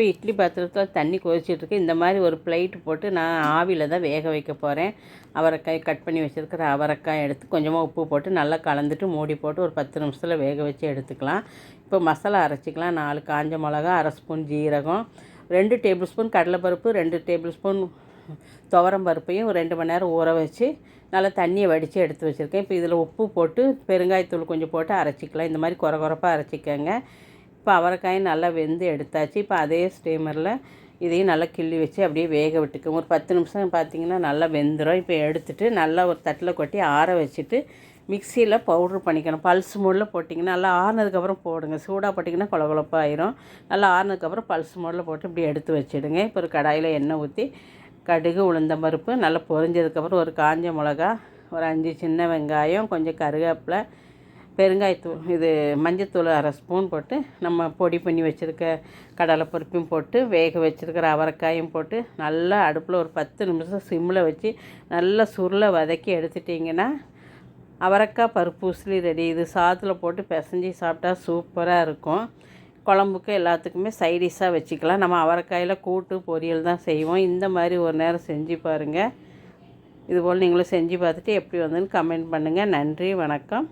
இப்போ இட்லி பாத்திரத்தில் தண்ணி கொதிச்சிட்ருக்கு. இந்த மாதிரி ஒரு பிளேட் போட்டு நான் ஆவியில் தான் வேக வைக்க போகிறேன் அவரைக்காய் கட் பண்ணி வச்சுருக்கிற அவரைக்காய் எடுத்து கொஞ்சமாக உப்பு போட்டு நல்லா கலந்துட்டு மூடி போட்டு ஒரு பத்து நிமிஷத்தில் வேக வச்சு எடுத்துக்கலாம். இப்போ மசாலா அரைச்சிக்கலாம். நாலு காஞ்ச மிளகா அரை ஸ்பூன் ஜீரகம் ரெண்டு டேபிள் ஸ்பூன் கடலைப்பருப்பு ரெண்டு டேபிள் ஸ்பூன் துவரம் பருப்பையும் ஒரு ரெண்டு மணி நேரம் ஊற வச்சு நல்லா தண்ணியை வடித்து எடுத்து வச்சுருக்கேன். இப்போ இதில் உப்பு போட்டு பெருங்காயத்தூள் கொஞ்சம் போட்டு அரைச்சிக்கலாம். இந்த மாதிரி குறை குறைப்பாக அரைச்சிக்கோங்க. இப்போ அவரைக்காயும் நல்லா வெந்து எடுத்தாச்சு. இப்போ அதே ஸ்டீமரில் இதையும் நல்லா கிள்ளி வச்சு அப்படியே வேக விட்டுக்கோங்க ஒரு பத்து நிமிஷம் பார்த்தீங்கன்னா நல்லா வெந்துடும் இப்போ எடுத்துட்டு நல்லா ஒரு தட்டில் கொட்டி ஆற வச்சுட்டு மிக்சியில் பவுட்ரு பண்ணிக்கணும். பல்ஸ் மோடில் போட்டிங்கன்னா நல்லா ஆறுனதுக்கப்புறம் போடுங்க. சூடாக போட்டிங்கன்னா கொல கொலப்பாயிரும் நல்லா ஆறுனதுக்கப்புறம் பல்ஸ் மோடில் போட்டு இப்படி எடுத்து வச்சுடுங்க. இப்போ ஒரு கடாயில் எண்ணெய் ஊற்றி கடுகு உளுந்தம் பருப்பு நல்லா பொரிஞ்சதுக்கப்புறம் ஒரு காஞ்ச மிளகா ஒரு அஞ்சு சின்ன வெங்காயம் கொஞ்சம் கருவேப்பிலை பெருங்காயத்தூள் இது மஞ்சத்தூள் அரை ஸ்பூன் போட்டு நம்ம பொடி பண்ணி வச்சுருக்க கடலை பருப்பையும் போட்டு வேக வச்சுருக்கிற அவரைக்காயும் போட்டு நல்லா அடுப்பில் ஒரு பத்து நிமிஷம் சிம்மில் வச்சு நல்லா சுருளை வதக்கி எடுத்துட்டிங்கன்னா அவரைக்காய் பருப்பு உசிலி ரெடி இது சாதத்தில் போட்டு பிசைஞ்சி சாப்பிட்டா சூப்பராக இருக்கும். குழம்புக்கு எல்லாத்துக்குமே சைடிஷாக வச்சுக்கலாம். நம்ம அவரைக்காயில் கூட்டு பொரியல் தான் செய்வோம். இந்த மாதிரி ஒரு நேரம் செஞ்சு பாருங்கள் இதுபோல் நீங்களும் செஞ்சு பார்த்துட்டு எப்படி வந்ததுன்னு கமெண்ட் பண்ணுங்கள் நன்றி வணக்கம்.